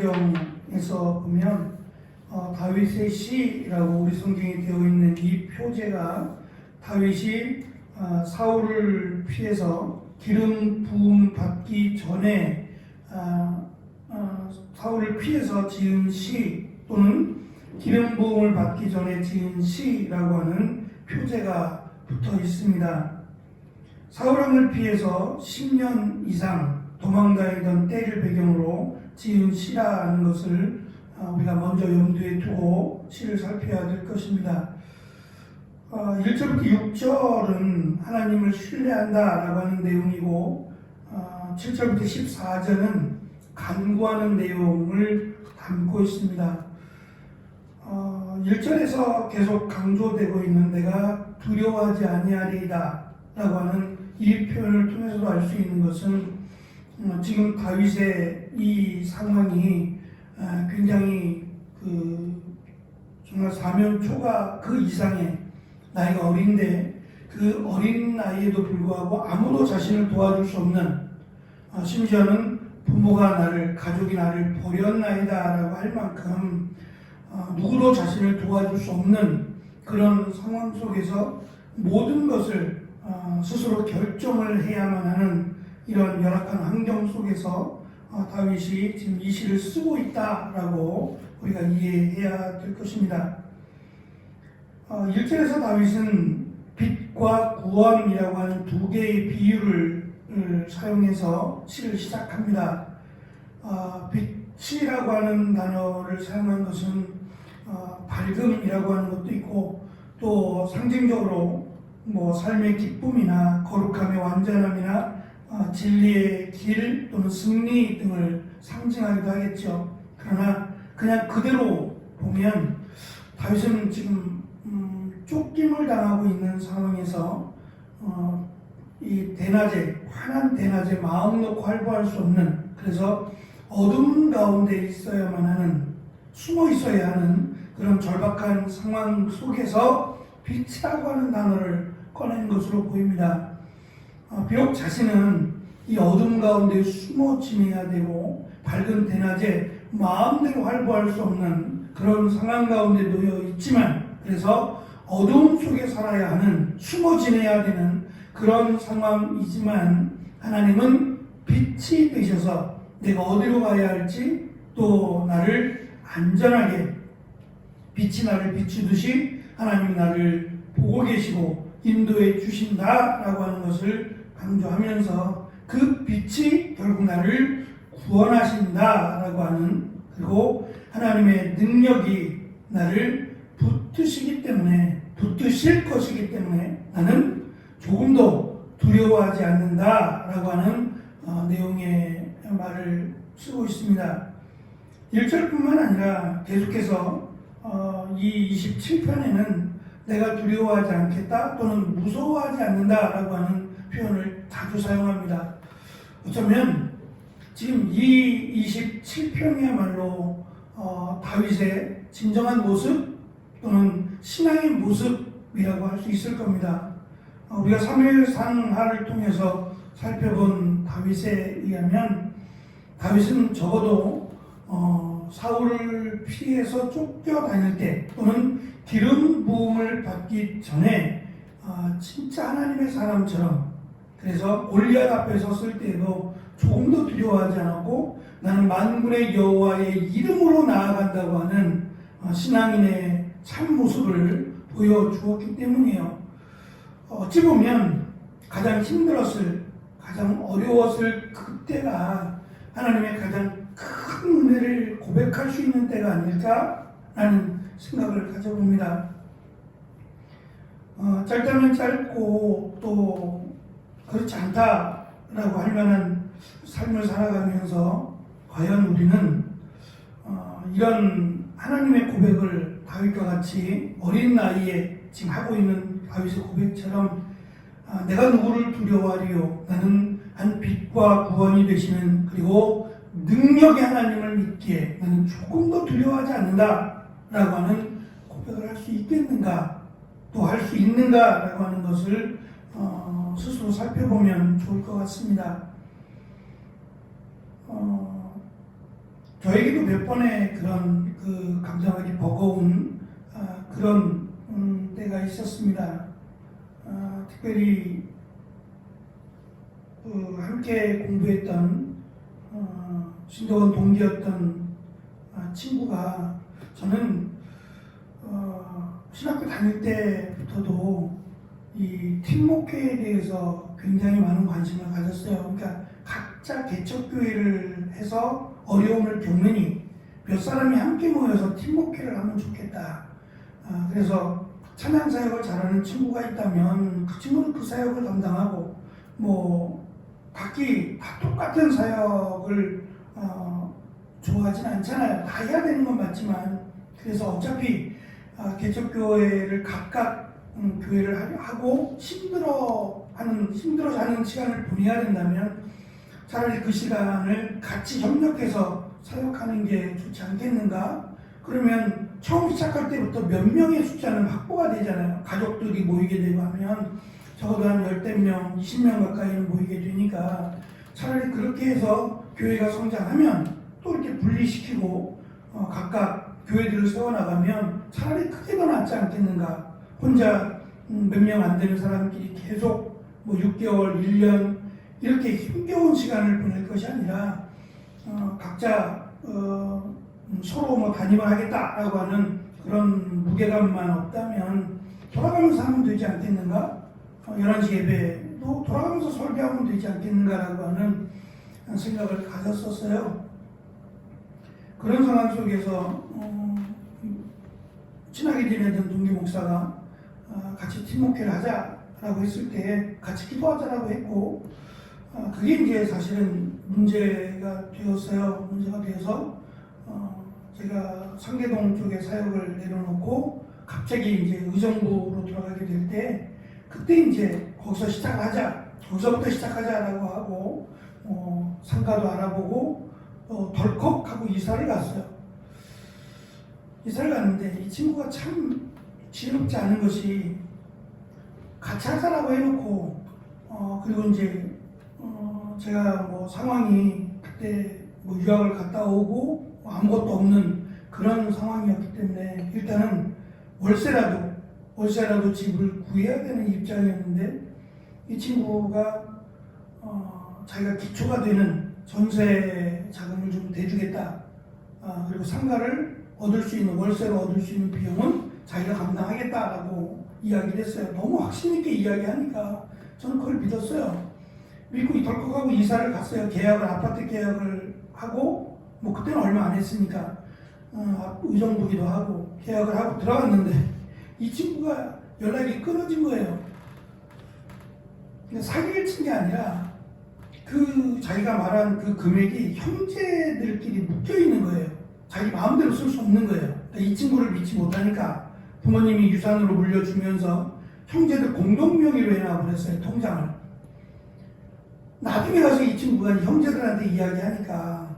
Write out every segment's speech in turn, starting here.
성경에서 보면 어, 다윗의 시라고 우리 성경에 되어 있는 이 표제가 다윗이 어, 사울을 피해서 기름 부음 받기 전에 어, 어, 사울을 피해서 지은 시 또는 기름 부음을 받기 전에 지은 시라고 하는 표제가 붙어 있습니다. 사울왕을 피해서 10년 이상 도망다니던 때를 배경으로 지은 시라는 것을 어, 우리가 먼저 염두에 두고 시를 살펴야 될 것입니다. 어, 1절부터 6절은 하나님을 신뢰한다 라고 하는 내용이고 어, 7절부터 14절은 간구하는 내용을 담고 있습니다. 어, 1절에서 계속 강조되고 있는 내가 두려워하지 아니하리이다 라고 하는 이 표현을 통해서도 알 수 있는 것은 어, 지금 다윗의 이 상황이 어, 굉장히 그 정말 사면 초가 그 이상의 나이가 어린데 그 어린 나이에도 불구하고 아무도 자신을 도와줄 수 없는 어, 심지어는 부모가 나를 가족이 나를 버렸나이다라고 할 만큼 어, 누구도 자신을 도와줄 수 없는 그런 상황 속에서 모든 것을 어, 스스로 결정을 해야만 하는 이런 열악한 환경 속에서 어, 다윗이 지금 이 시를 쓰고 있다라고 우리가 이해해야 될 것입니다. 어, 1절에서 다윗은 빛과 구원이라고 하는 두 개의 비유를 을 사용해서 시를 시작합니다. 어, 빛이라고 하는 단어를 사용한 것은 어, 밝음이라고 하는 것도 있고 또 상징적으로 뭐 삶의 기쁨이나 거룩함의 완전함이나 어, 진리의 길 또는 승리 등을 상징하기도 하겠죠. 그러나 그냥 그대로 보면 다윗은 지금 음, 쫓김을 당하고 있는 상황에서 어, 이 대낮에 환한 대낮에 마음 놓고 활보할 수 없는 그래서 어둠 가운데 있어야만 하는 숨어 있어야 하는 그런 절박한 상황 속에서 빛이라고 하는 단어를 꺼낸 것으로 보입니다. 어, 비록 자신은 이 어둠 가운데 숨어 지내야 되고 밝은 대낮에 마음대로 활보할 수 없는 그런 상황 가운데 놓여 있지만 그래서 어둠 속에 살아야 하는 숨어 지내야 되는 그런 상황이지만 하나님은 빛이 되셔서 내가 어디로 가야 할지 또 나를 안전하게 빛이 나를 비추듯이 하나님이 나를 보고 계시고 인도해 주신다라고 하는 것을 강조하면서 그 빛이 결국 나를 구원하신다라고 하는 그리고 하나님의 능력이 나를 붙드시기 때문에 붙드실 것이기 때문에 나는 조금도 두려워하지 않는다라고 하는 어, 내용의 말을 쓰고 있습니다. 1절뿐만 아니라 계속해서 어, 이 27편에는 내가 두려워하지 않겠다 또는 무서워하지 않는다라고 하는 표현을 자주 사용합니다. 어쩌면 지금 이 27편이야말로 어, 다윗의 진정한 모습 또는 신앙의 모습이라고 할 수 있을 겁니다. 어, 우리가 3일 상하를 통해서 살펴본 다윗에 의하면 다윗은 적어도 어, 사울을 피해서 쫓겨다닐 때 또는 기름 부음을 받기 전에 어, 진짜 하나님의 사람처럼 그래서 골리앗 앞에 섰을 때에도 조금도 두려워하지 않았고 나는 만군의 여호와의 이름으로 나아간다고 하는 어, 신앙인의 참 모습을 보여주었기 때문이에요. 어찌 보면 가장 힘들었을, 가장 어려웠을 그때가 하나님의 가장 큰 은혜를 고백할 수 있는 때가 아닐까라는 생각을 가져봅니다. 어, 짧다면 짧고 또 그렇지 않다라고 할 만한 삶을 살아가면서 과연 우리는 어, 이런 하나님의 고백을 다윗과 같이 어린 나이에 지금 하고 있는 다윗의 고백처럼 아, 내가 누구를 두려워하리요? 나는 한 빛과 구원이 되시는 그리고 능력의 하나님을 믿기에 나는 조금도 두려워하지 않는다 라고 하는 고백을 할 수 있겠는가? 또 할 수 있는가 라고 하는 것을 어, 스스로 살펴보면 좋을 것 같습니다 어, 저에게도 몇 번의 그런 그 감정하기 버거운 아, 그런 음, 때가 있었습니다. 아, 특별히 그 함께 공부했던 어, 신도원 동기였던 아, 친구가 저는 어, 신학교 다닐 때부터도 이 팀목회에 대해서 굉장히 많은 관심을 가졌어요. 그러니까 각자 개척교회를 해서 어려움을 겪느니 몇 사람이 함께 모여서 팀목회를 하면 좋겠다. 아, 그래서 찬양 사역을 잘하는 친구가 있다면 그 친구는 그 사역을 담당하고 뭐 각기 다 똑같은 사역을 어, 좋아하진 않잖아요. 다 해야 되는 건 맞지만 그래서 어차피 아, 개척교회를 각각 음, 교회를 하- 하고 힘들어하는 힘들어 하는 시간을 보내야 된다면 차라리 그 시간을 같이 협력해서 사역하는 게 좋지 않겠는가? 그러면 처음 시작할 때부터 몇 명의 숫자는 확보가 되잖아요. 가족들이 모이게 되고 하면 적어도 한 열댓 명, 20명 가까이는 모이게 되니까 차라리 그렇게 해서 교회가 성장하면 또 이렇게 분리시키고 어, 각각 교회들을 세워나가면 차라리 크게 더 낫지 않겠는가. 혼자 음, 몇명 안 되는 사람끼리 계속 뭐 6개월, 1년 이렇게 힘겨운 시간을 보낼 것이 아니라 어, 각자 어, 음, 서로 뭐 담임을 하겠다라고 하는 그런 무게감만 없다면 돌아가면서 하면 되지 않겠는가? 어, 11시 예배도 돌아가면서 설교하면 되지 않겠는가라고 하는 생각을 가졌었어요. 그런 상황 속에서 어, 친하게 지내던 동기 목사가 어, 같이 팀워크를 하자라고 했을 때 같이 기도하자라고 했고 어, 그게 이제 사실은 문제가 되었어요. 문제가 되어서 어, 제가 상계동 쪽에 사역을 내려놓고 갑자기 이제 의정부로 들어가게 될 때 그때 이제 거기서 시작하자 거기서부터 시작하자라고 하고 어, 상가도 알아보고 어, 덜컥 하고 이사를 갔어요. 이사를 갔는데 이 친구가 참 지혜롭지 않은 것이 같이 하자라고 해놓고 어, 그리고 이제 어, 제가 뭐 상황이 그때 뭐 유학을 갔다 오고 뭐 아무것도 없는 그런 상황이었기 때문에 일단은 월세라도 월세라도 집을 구해야 되는 입장이었는데 이 친구가 어, 자기가 기초가 되는 전세 자금을 좀 대주겠다. 아, 그리고 상가를 얻을 수 있는 월세로 얻을 수 있는 비용은 자기가 감당하겠다라고 이야기를 했어요. 너무 확신 있게 이야기하니까 저는 그걸 믿었어요. 믿고 이 덜컥하고 이사를 갔어요. 계약을 아파트 계약을 하고 뭐 그때는 얼마 안 했으니까 어, 의정부기도 하고 계약을 하고 들어갔는데 이 친구가 연락이 끊어진 거예요. 근데 사기를 친 게 아니라 그 자기가 말한 그 금액이 형제들끼리 묶여 있는 거예요. 자기 마음대로 쓸 수 없는 거예요. 그러니까 이 친구를 믿지 못하니까 부모님이 유산으로 물려주면서 형제들 공동 명의로 해놔버렸어요 통장을. 나중에 가서 이 친구가 형제들한테 이야기하니까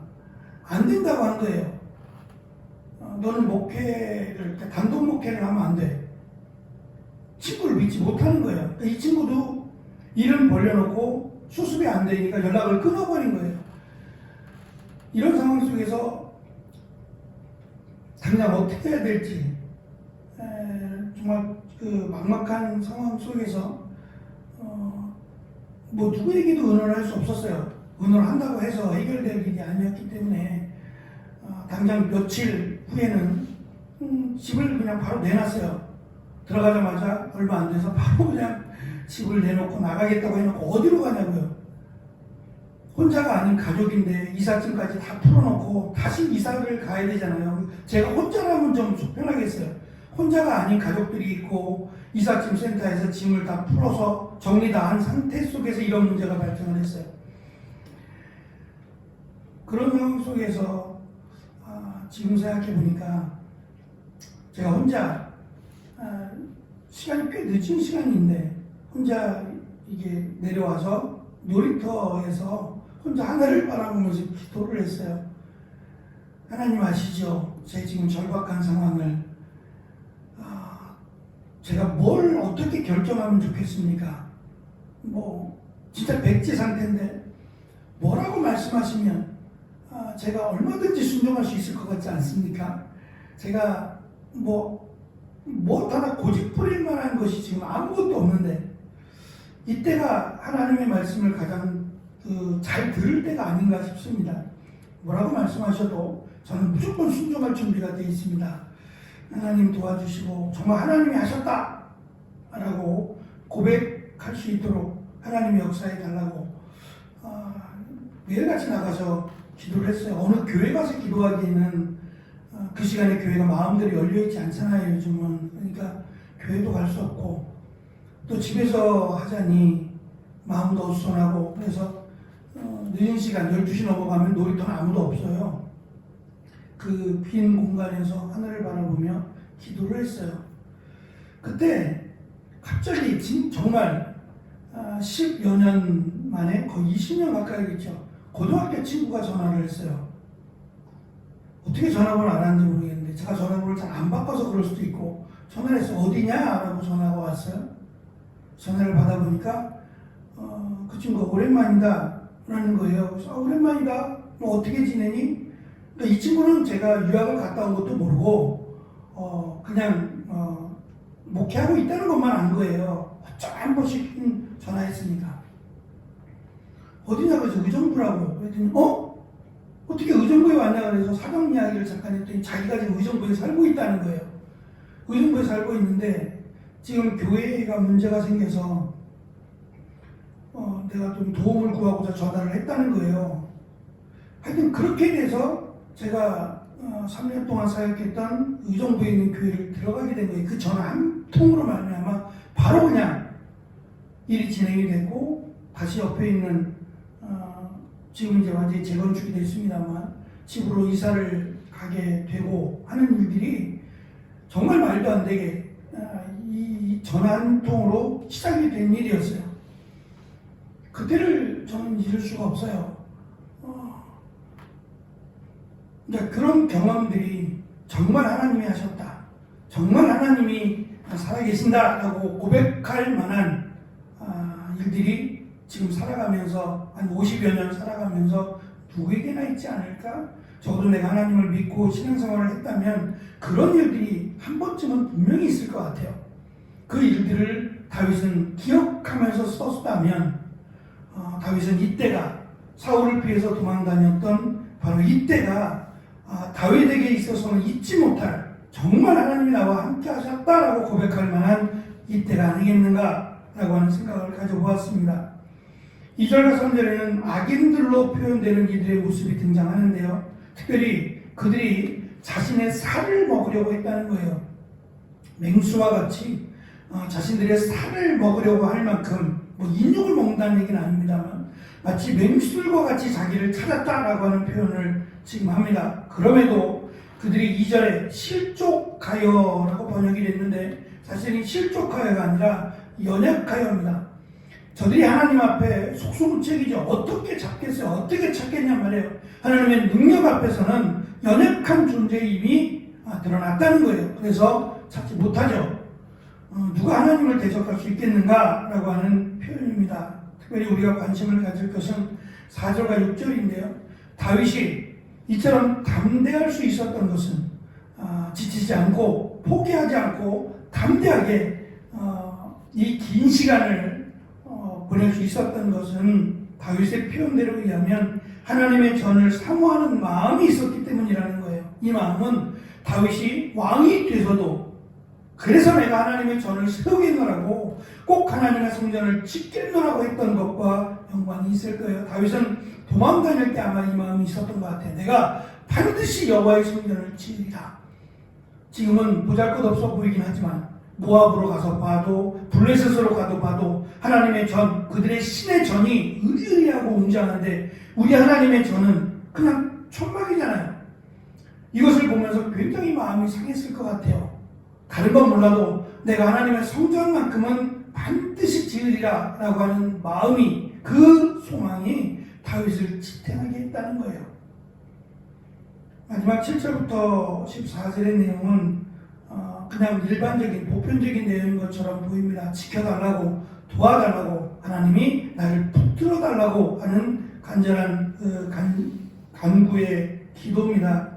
안 된다고 한 거예요. 어, 너는 목회를 그러니까 단독 목회를 하면 안 돼. 친구를 믿지 못하는 거예요. 그러니까 이 친구도 일은 벌려놓고 수습이 안 되니까 연락을 끊어버린 거예요. 이런 상황 속에서 당장 어떻게 해야 될지 에, 정말 그 막막한 상황 속에서 어, 뭐 누구에게도 의논을 할 수 없었어요. 의논을 한다고 해서 해결될 일이 아니었기 때문에 어, 당장 며칠 후에는 음, 집을 그냥 바로 내놨어요. 들어가자마자 얼마 안 돼서 바로 그냥 집을 내놓고 나가겠다고 해놓고 어디로 가냐고요. 혼자가 아닌 가족인데 이삿짐까지 다 풀어놓고 다시 이사를 가야 되잖아요. 제가 혼자라면 좀 속편하겠어요. 혼자가 아닌 가족들이 있고 이삿짐 센터에서 짐을 다 풀어서 정리 다 한 상태 속에서 이런 문제가 발생을 했어요. 그런 상황 속에서 아, 지금 생각해 보니까 제가 혼자 아, 시간이 꽤 늦은 시간인데 혼자 이게 내려와서 놀이터에서 혼자 하늘을 바라보면서 기도를 했어요. 하나님 아시죠? 제 지금 절박한 상황을 아, 제가 뭘 어떻게 결정하면 좋겠습니까? 뭐 진짜 백지 상태인데 뭐라고 말씀하시면 아, 제가 얼마든지 순종할 수 있을 것 같지 않습니까? 제가 뭐, 뭐 하나 고집 부릴 만한 것이 지금 아무것도 없는데, 이때가 하나님의 말씀을 가장 그, 잘 들을 때가 아닌가 싶습니다. 뭐라고 말씀하셔도 저는 무조건 순종할 준비가 되어 있습니다. 하나님 도와주시고 정말 하나님이 하셨다! 라고 고백할 수 있도록 하나님의 역사에 달라고 아, 매일같이 나가서 기도를 했어요. 어느 교회 가서 기도하기에는 아, 그 시간에 교회가 마음대로 열려있지 않잖아요 요즘은. 그러니까 교회도 갈 수 없고 또 집에서 하자니 마음도 어수선하고 그래서 어, 늦은 시간 12시 넘어가면 놀이터는 아무도 없어요. 그 빈 공간에서 하늘을 바라보며 기도를 했어요. 그때 갑자기 진, 정말 아, 10여 년 만에 거의 20년 가까이겠죠. 고등학교 친구가 전화를 했어요. 어떻게 전화번호 안 하는지 모르겠는데 제가 전화번호를 잘 안 바꿔서 그럴 수도 있고 전화를 해서 어디냐? 라고 전화가 왔어요. 전화를 받아보니까 어, 그 친구가 오랜만이다 라는 거예요. 그래서 아, 오랜만이다. 뭐 어떻게 지내니? 이 친구는 제가 유학을 갔다 온 것도 모르고 어, 그냥 어, 목회하고 있다는 것만 안 거예요. 어쩌 한 번씩 전화했으니까. 어디냐 그래서 의정부라고 그랬더니 어? 어떻게 의정부에 왔냐 그래서 사정 이야기를 잠깐 했더니 자기가 지금 의정부에 살고 있다는 거예요. 의정부에 살고 있는데 지금 교회가 문제가 생겨서 어, 내가 좀 도움을 구하고자 전화를 했다는 거예요. 하여튼 그렇게 돼서 제가 어, 3년 동안 사역했던 의정부에 있는 교회를 들어가게 된 거예요. 그 전화 한 통으로 말미암아 바로 그냥 일이 진행이 되고 다시 옆에 있는 어, 지금 이제 완전히 재건축이 됐습니다만 집으로 이사를 가게 되고 하는 일들이 정말 말도 안 되게 아, 이 전화 한 통으로 시작이 된 일이었어요. 그때를 저는 잊을 수가 없어요. 어, 그러니까 그런 경험들이 정말 하나님이 하셨다. 정말 하나님이 살아계신다라고 고백할 만한 아, 일들이 지금 살아가면서 한 50여 년 살아가면서 누구에게나 있지 않을까? 적어도 내가 하나님을 믿고 신앙생활을 했다면 그런 일들이 한 번쯤은 분명히 있을 것 같아요. 그 일들을 다윗은 기억하면서 썼다면 어, 다윗은 이때가 사울을 피해서 도망 다녔던 바로 이때가 아, 다윗에게 있어서는 잊지 못할 정말 하나님이 나와 함께 하셨다라고 고백할 만한 이때가 아니겠는가라고 하는 생각을 가져보았습니다. 2절과 3절에는 악인들로 표현되는 이들의 모습이 등장하는데요. 특별히 그들이 자신의 살을 먹으려고 했다는 거예요. 맹수와 같이 어, 자신들의 살을 먹으려고 할 만큼 뭐 인육을 먹는다는 얘기는 아닙니다만 마치 맹수들과 같이 자기를 찾았다라고 하는 표현을 지금 합니다. 그럼에도 그들이 2절에 실족하여라고 번역이 됐는데 사실은 실족하여가 아니라 연약하여입니다. 저들이 하나님 앞에 속수무책이죠. 어떻게 찾겠어요? 어떻게 찾겠냐 말이에요. 하나님의 능력 앞에서는 연약한 존재임이 아, 드러났다는 거예요. 그래서 찾지 못하죠. 어, 누가 하나님을 대적할 수 있겠는가라고 하는 표현입니다. 특별히 우리가 관심을 가질 것은 4절과 6절인데요. 다윗이 이처럼 담대할 수 있었던 것은 아, 지치지 않고 포기하지 않고 담대하게 어, 이긴 시간을 어, 보낼 수 있었던 것은 다윗의 표현대로 의하면 하나님의 전을 사모하는 마음이 있었기 때문이라는 거예요. 이 마음은 다윗이 왕이 돼서도 그래서 내가 하나님의 전을 세우겠노라고 꼭 하나님의 성전을 짓겠노라고 했던 것과 연관이 있을 거예요. 다윗은 도망다닐 때 아마 이 마음이 있었던 것 같아요. 내가 반드시 여호와의 성전을 지으리라. 지금은 보잘것 없어 보이긴 하지만 모압으로 가서 봐도 블레셋으로 가도 봐도 하나님의 전 그들의 신의 전이 의리의리하고 웅장한데 우리 하나님의 전은 그냥 천막이잖아요. 이것을 보면서 굉장히 마음이 상했을 것 같아요. 다른 건 몰라도 내가 하나님의 성전만큼은 반드시 지으리라 라고 하는 마음이 그 소망이 다윗을 지탱하게 했다는 거예요. 마지막 7절부터 14절의 내용은 어, 그냥 일반적인 보편적인 내용인 것처럼 보입니다. 지켜달라고 도와달라고 하나님이 나를 붙들어 달라고 하는 간절한 그 간, 간구의 기도입니다.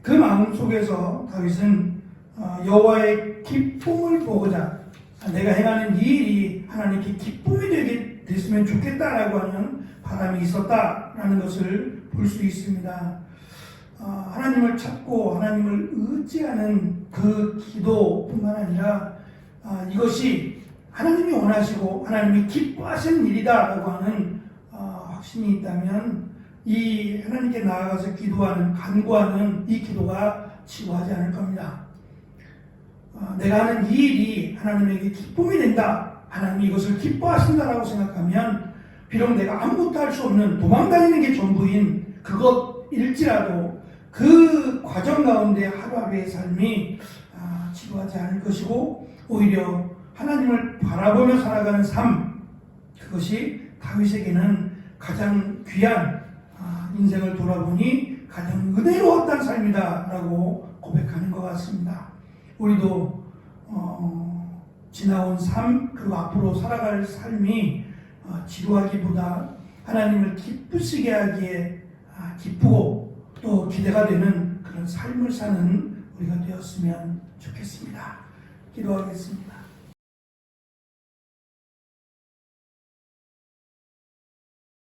그 마음 속에서 다윗은 어, 여호와의 기쁨을 보고자 아, 내가 행하는 이 일이 하나님께 기쁨이 되게 됐으면 좋겠다라고 하는 바람이 있었다라는 것을 볼 수 있습니다. 어, 하나님을 찾고 하나님을 의지하는 그 기도뿐만 아니라 아, 이것이 하나님이 원하시고 하나님이 기뻐하시는 일이다라고 하는 어, 확신이 있다면 이 하나님께 나아가서 기도하는 간구하는 이 기도가 지루하지 않을 겁니다. 어, 내가 하는 이 일이 하나님에게 기쁨이 된다. 하나님이 이것을 기뻐하신다라고 생각하면 비록 내가 아무것도 할 수 없는 도망다니는 게 전부인 그것일지라도 그 과정 가운데 하루하루의 삶이 아, 지루하지 않을 것이고 오히려 하나님을 바라보며 살아가는 삶 그것이 다윗에게는 가장 귀한 아, 인생을 돌아보니 가장 은혜로웠던 삶이다라고 고백하는 것 같습니다. 우리도 어, 지나온 삶 그리고 앞으로 살아갈 삶이 어, 지루하기보다 하나님을 기쁘시게 하기에 아, 기쁘고 또 기대가 되는 그런 삶을 사는 우리가 되었으면 좋겠습니다. 기도하겠습니다.